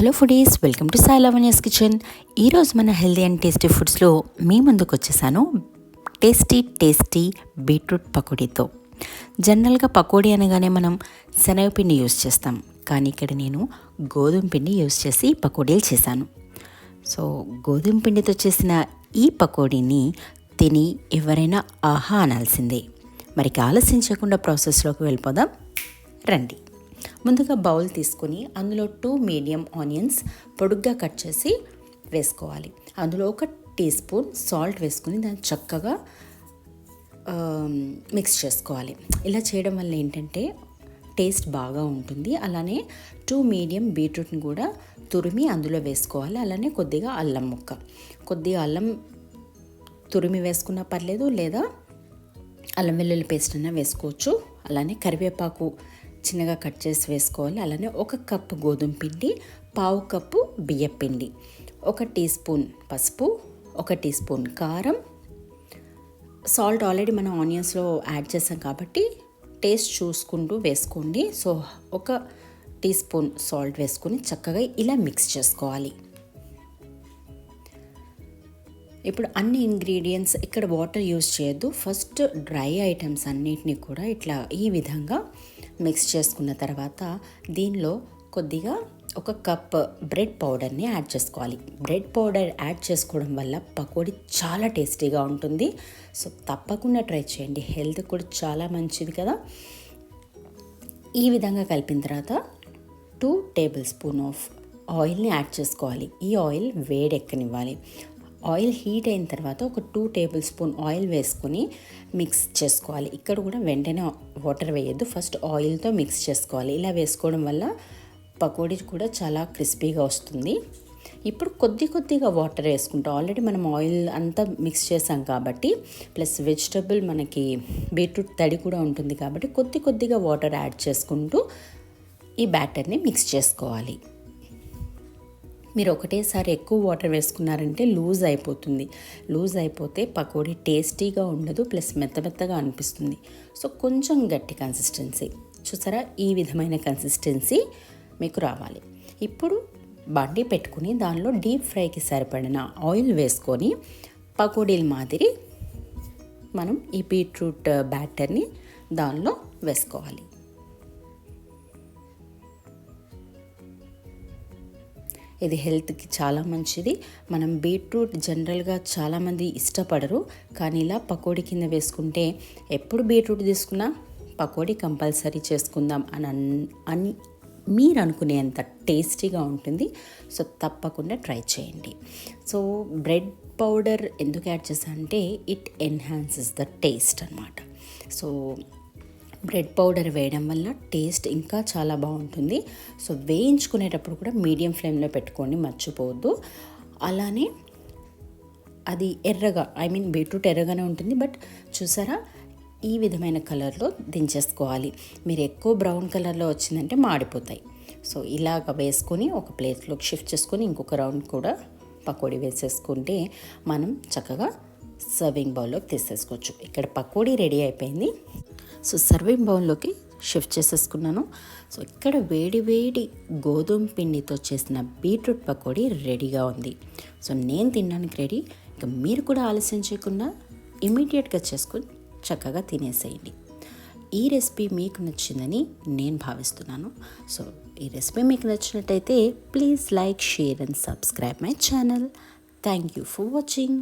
Hello foodies welcome to Sai Lavanya's kitchen. ఈరోజు మన healthy and tasty ఫుడ్స్లో మీ ముందుకు వచ్చేసాను టేస్టీ టేస్టీ బీట్రూట్ పకోడీతో. జనరల్గా పకోడీ అనగానే మనం శనగపిండి యూస్ చేస్తాం. కానీ ఇక్కడ నేను గోధుమ పిండి యూస్ చేసి పకోడీలు చేశాను. సో గోధుమ పిండితో చేసిన ఈ పకోడీని తిని ఎవరైనా ఆహా అనాల్సిందే. మరి ఆలస్యం చేయకుండా ప్రాసెస్లోకి వెళ్ళిపోదాం. రండి. ముందుగా బౌల్ తీసుకొని అందులో టూ మీడియం ఆనియన్స్ పొడుగ్గా కట్ చేసి వేసుకోవాలి. అందులో ఒక టీ స్పూన్ సాల్ట్ వేసుకుని దాన్ని చక్కగా మిక్స్ చేసుకోవాలి. ఇలా చేయడం వల్ల ఏంటంటే టేస్ట్ బాగా ఉంటుంది. అలానే టూ మీడియం బీట్రూట్ని కూడా తురిమి అందులో వేసుకోవాలి. అలానే కొద్దిగా అల్లం ముక్క. కొద్దిగా అల్లం తురిమి వేసుకున్నా పర్లేదు లేదా అల్లం వెల్లుల్లి పేస్ట్ అయినా వేసుకోవచ్చు. అలానే కరివేపాకు చిన్నగా కట్ చేసి వేసుకోవాలి. అలానే ఒక కప్పు గోధుమ పిండి పావు కప్పు బియ్యం పిండి ఒక టీ స్పూన్ పసుపు ఒక టీ స్పూన్ కారం. సాల్ట్ ఆల్రెడీ మనం ఆనియన్స్లో యాడ్ చేసాం కాబట్టి టేస్ట్ చూసుకుంటూ వేసుకోండి. సో ఒక టీ స్పూన్ సాల్ట్ వేసుకొని చక్కగా ఇలా మిక్స్ చేసుకోవాలి. ఇప్పుడు అన్ని ఇంగ్రీడియంట్స్ ఇక్కడ వాటర్ యూస్ చేయొద్దు. ఫస్ట్ డ్రై ఐటమ్స్ అన్నిటినీ కూడా ఇట్లా ఈ విధంగా మిక్స్ చేసుకున్న తర్వాత దీనిలో కొద్దిగా ఒక కప్ బ్రెడ్ పౌడర్ని యాడ్ చేసుకోవాలి. బ్రెడ్ పౌడర్ యాడ్ చేసుకోవడం వల్ల పకోడీ చాలా టేస్టీగా ఉంటుంది. సో తప్పకుండా ట్రై చేయండి. హెల్త్ కూడా చాలా మంచిది కదా. ఈ విధంగా కలిపిన తర్వాత టూ టేబుల్ స్పూన్ ఆఫ్ ఆయిల్ని యాడ్ చేసుకోవాలి. ఈ ఆయిల్ వేడెక్కనివ్వాలి. ఆయిల్ హీట్ అయిన తర్వాత ఒక టూ టేబుల్ స్పూన్ ఆయిల్ వేసుకొని మిక్స్ చేసుకోవాలి. ఇక్కడ కూడా వెంటనే వాటర్ వేయద్దు. ఫస్ట్ ఆయిల్తో మిక్స్ చేసుకోవాలి. ఇలా వేసుకోవడం వల్ల పకోడీ కూడా చాలా క్రిస్పీగా వస్తుంది. ఇప్పుడు కొద్ది కొద్దిగా వాటర్ వేసుకుంటాం. ఆల్రెడీ మనం ఆయిల్ అంతా మిక్స్ చేసాం కాబట్టి ప్లస్ వెజిటబుల్ మనకి బీట్రూట్ తడి కూడా ఉంటుంది కాబట్టి కొద్ది కొద్దిగా వాటర్ యాడ్ చేసుకుంటూ ఈ బ్యాటర్ని మిక్స్ చేసుకోవాలి. మీరు ఒకటేసారి ఎక్కువ వాటర్ వేసుకున్నారంటే లూజ్ అయిపోతుంది. లూజ్ అయిపోతే పకోడీ టేస్టీగా ఉండదు ప్లస్ మెత్త మెత్తగా అనిపిస్తుంది. సో కొంచెం గట్టి కన్సిస్టెన్సీ. చూసారా? ఈ విధమైన కన్సిస్టెన్సీ మీకు రావాలి. ఇప్పుడు బండి పెట్టుకుని దానిలో డీప్ ఫ్రైకి సరిపడిన ఆయిల్ వేసుకొని పకోడీల మాదిరి మనం ఈ బీట్రూట్ బ్యాటర్ని దానిలో వేసుకోవాలి. ఇది హెల్త్కి చాలా మంచిది. మనం బీట్రూట్ జనరల్గా చాలామంది ఇష్టపడరు. కానీ ఇలా పకోడీ కింద వేసుకుంటే ఎప్పుడు బీట్రూట్ తీసుకున్నా పకోడీ కంపల్సరీ చేసుకుందాం అని అని మీరు అనుకునేంత టేస్టీగా ఉంటుంది. సో తప్పకుండా ట్రై చేయండి. సో బ్రెడ్ పౌడర్ ఎందుకు యాడ్ చేసా ఇట్ ఎన్హాన్సెస్ ద టేస్ట్ అనమాట సో బ్రెడ్ పౌడర్ వేయడం వల్ల టేస్ట్ ఇంకా చాలా బాగుంటుంది. సో వేయించుకునేటప్పుడు కూడా మీడియం ఫ్లేమ్లో పెట్టుకోండి మర్చిపోవద్దు. అలానే అది ఎర్రగా ఐ మీన్ బీట్రూట్ ఎర్రగానే ఉంటుంది బట్ చూసారా? ఈ విధమైన కలర్లో దించేసుకోవాలి. మీరు ఎక్కువ బ్రౌన్ కలర్లో వచ్చిందంటే మాడిపోతాయి. సో ఇలాగ వేసుకొని ఒక ప్లేట్లోకి షిఫ్ట్ చేసుకొని ఇంకొక రౌండ్ కూడా పకోడీ వేసేసుకుంటే మనం చక్కగా సర్వింగ్ బౌల్లోకి తీసేసుకోవచ్చు. ఇక్కడ పకోడీ రెడీ అయిపోయింది. సో సర్వింగ్ బౌల్లోకి షిఫ్ట్ చేసేసుకున్నాను. సో ఇక్కడ వేడి వేడి గోధుమ పిండితో చేసిన బీట్రూట్ పకోడీ రెడీగా ఉంది. సో నేను తినడానికి రెడీ. ఇక మీరు కూడా ఆలస్యం చేయకుండా ఇమీడియట్గా చేసుకొని చక్కగా తినేసేయండి. ఈ రెసిపీ మీకు నచ్చిందని నేను భావిస్తున్నాను. సో ఈ రెసిపీ మీకు నచ్చినట్టయితే please like share and subscribe my channel. Thank you for watching.